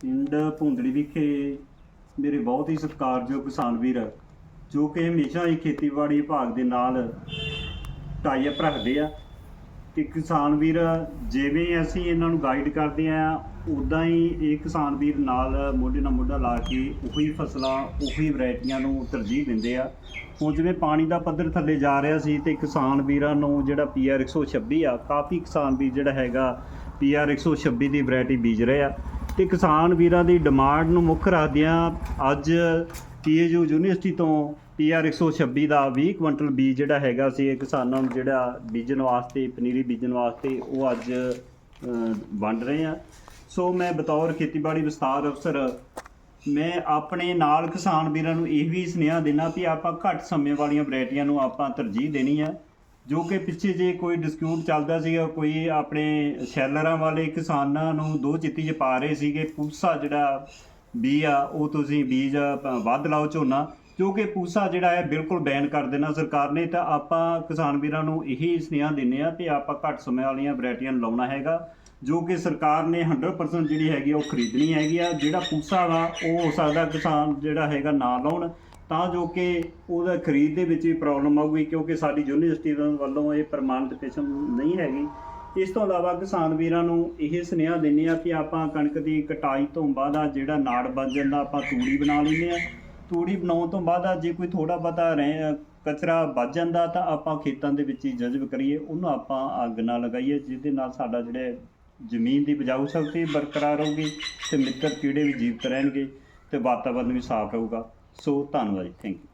ਪਿੰਡ ਭੁੰਦੜੀ ਵਿਖੇ ਮੇਰੇ ਬਹੁਤ ਹੀ ਸਤਿਕਾਰਯੋਗ ਕਿਸਾਨ ਵੀਰ, ਜੋ ਕਿ ਹਮੇਸ਼ਾ ਹੀ ਖੇਤੀਬਾੜੀ ਵਿਭਾਗ ਦੇ ਨਾਲ ਟਾਈ ਅਪ ਰੱਖਦੇ ਆ। ਤੇ ਕਿਸਾਨ ਵੀਰ, ਜਿਵੇਂ ਅਸੀਂ ਇਹਨਾਂ ਨੂੰ ਗਾਈਡ ਕਰਦੇ ਆ ਉਦਾਂ ਹੀ ਇਹ ਕਿਸਾਨ ਵੀਰ ਨਾਲ ਮੋਢੇ ਨਾਲ ਮੋਢਾ ਲਾ ਕੇ ਉਹੀ ਫਸਲਾਂ, ਉਹੀ ਵੈਰਾਈਟੀਆਂ ਨੂੰ ਤਰਜੀਹ ਦਿੰਦੇ ਆ। ਹੁਣ ਜਿਵੇਂ ਪਾਣੀ ਦਾ ਪੱਧਰ ਥੱਲੇ ਜਾ ਰਿਹਾ ਸੀ ਤੇ ਕਿਸਾਨ ਵੀਰਾਂ ਨੂੰ ਜਿਹੜਾ ਪੀਆਰ 126 ਆ, ਕਾਫੀ ਕਿਸਾਨ ਵੀਰ ਜਿਹੜਾ ਹੈਗਾ ਪੀਆਰ 126 ਦੀ ਵੈਰਾਈਟੀ ਬੀਜ ਰਹੇ ਆ ਤੇ ਕਿਸਾਨ ਵੀਰਾਂ ਦੀ ਡਿਮਾਂਡ ਨੂੰ ਮੁੱਖ ਰੱਖਦਿਆਂ ਅੱਜ ਪੀਏਯੂ ਯੂਨੀਵਰਸਿਟੀ ਤੋਂ ਪੀਆਰ 126 ਦਾ 20 ਕੁਇੰਟਲ ਬੀਜ ਜਿਹੜਾ ਹੈਗਾ ਸੀ, ਇਹ ਕਿਸਾਨਾਂ ਨੂੰ ਜਿਹੜਾ ਬੀਜਣ ਵਾਸਤੇ, ਪਨੀਰੀ ਬੀਜਣ ਵਾਸਤੇ ਉਹ ਅੱਜ ਵੰਡ ਰਹੇ ਆ। ਸੋ ਮੈਂ ਬਤੌਰ ਖੇਤੀਬਾੜੀ ਵਿਸਤਾਰ ਅਫਸਰ, ਮੈਂ ਆਪਣੇ ਨਾਲ ਕਿਸਾਨ ਵੀਰਾਂ ਨੂੰ ਇਹ ਵੀ ਸੁਨੇਹਾ ਦੇਣਾ ਵੀ ਆਪਾਂ ਘੱਟ ਸਮੇਂ ਵਾਲੀਆਂ ਵੈਰਾਈਟੀਆਂ ਨੂੰ ਆਪਾਂ ਤਰਜੀਹ ਦੇਣੀ ਹੈ ਜੋ ਕਿ ਪਿੱਛੇ ਜੇ ਕੋਈ ਡਿਸਪਿਊਟ ਚੱਲਦਾ ਸੀਗਾ, ਕੋਈ ਆਪਣੇ ਸ਼ੈਲਰਾਂ ਵਾਲੇ ਕਿਸਾਨਾਂ ਨੂੰ ਦੋ ਚਿੱਤੀ 'ਚ ਪਾ ਰਹੇ ਸੀਗੇ, ਪੂਸਾ ਜਿਹੜਾ ਬੀ ਆ, ਉਹ ਤੁਸੀਂ ਬੀਜ ਵੱਧ ਲਾਓ ਝੋਨਾ, ਜੋ ਕਿ ਪੂਸਾ ਜਿਹੜਾ ਹੈ ਬਿਲਕੁਲ ਬੈਨ ਕਰ ਦੇਣਾ ਸਰਕਾਰ ਨੇ, ਤਾਂ ਆਪਾਂ ਕਿਸਾਨ ਵੀਰਾਂ ਨੂੰ ਇਹੀ ਸੁਨੇਹਾ ਦਿੰਨੇ ਆ ਕਿ ਆਪਾਂ ਘੱਟ ਸਮੇਂ ਵਾਲੀਆਂ ਵੈਰਾਈਟੀਆਂ ਲਾਉਣਾ ਹੈਗਾ, ਜੋ ਕਿ ਸਰਕਾਰ ਨੇ 100% ਜਿਹੜੀ ਹੈਗੀ ਆ, ਉਹ ਖਰੀਦਣੀ ਹੈਗੀ ਆ, ਜਿਹੜਾ ਪੂਸਾ ਵਾ, ਉਹ ਹੋ ਸਕਦਾ ਕਿਸਾਨ ਜਿਹੜਾ ਹੈਗਾ ਨਾ ਲਾਉਣ। ਤਾਂ ਜੋ ਕਿ ਉਹਦਾ ਖਰੀਦ ਦੇ ਵਿੱਚ ਵੀ ਪ੍ਰੋਬਲਮ ਆਊਗੀ, ਕਿਉਂਕਿ ਸਾਡੀ ਯੂਨੀਵਰਸਿਟੀ ਵੱਲੋਂ ਇਹ ਪ੍ਰਮਾਣਿਤ ਕਿਸਮ ਨਹੀਂ ਹੈਗੀ। ਇਸ ਤੋਂ ਇਲਾਵਾ ਕਿਸਾਨ ਵੀਰਾਂ ਨੂੰ ਇਹ ਸੁਨੇਹਾ ਦਿੰਦੇ ਆ ਕਿ ਆਪਾਂ ਕਣਕ ਦੀ ਕਟਾਈ ਤੋਂ ਬਾਅਦ ਆ ਜਿਹੜਾ ਨਾੜ ਬਚ ਜਾਂਦਾ, ਆਪਾਂ ਤੂੜੀ ਬਣਾ ਲੈਂਦੇ ਆ ਤੂੜੀ ਬਣਾਉਣ ਤੋਂ ਬਾਅਦ ਆ ਜੇ ਕੋਈ ਥੋੜਾ ਬਹੁਤਾ ਰਹਿ, ਕਚਰਾ ਬਚ ਜਾਂਦਾ ਤਾਂ ਆਪਾਂ ਖੇਤਾਂ ਦੇ ਵਿੱਚ ਹੀ ਜਜ਼ਬ ਕਰੀਏ, ਉਹਨੂੰ ਆਪਾਂ ਅੱਗ ਨਾ ਲਗਾਈਏ, ਜਿਹਦੇ ਨਾਲ ਸਾਡਾ ਜਿਹੜੇ ਜ਼ਮੀਨ ਦੀ ਉਪਜਾਊ ਸ਼ਕਤੀ ਬਰਕਰਾਰ ਰਹੂਗੀ ਤੇ ਮਿੱਤਰ ਕੀੜੇ ਵੀ ਜੀਵਤ ਰਹਿਣਗੇ ਤੇ ਵਾਤਾਵਰਨ ਵੀ ਸਾਫ਼ ਰਹੂਗਾ। ਸੋ ਧੰਨਵਾਦ ਜੀ ਥੈਂਕ ਯੂ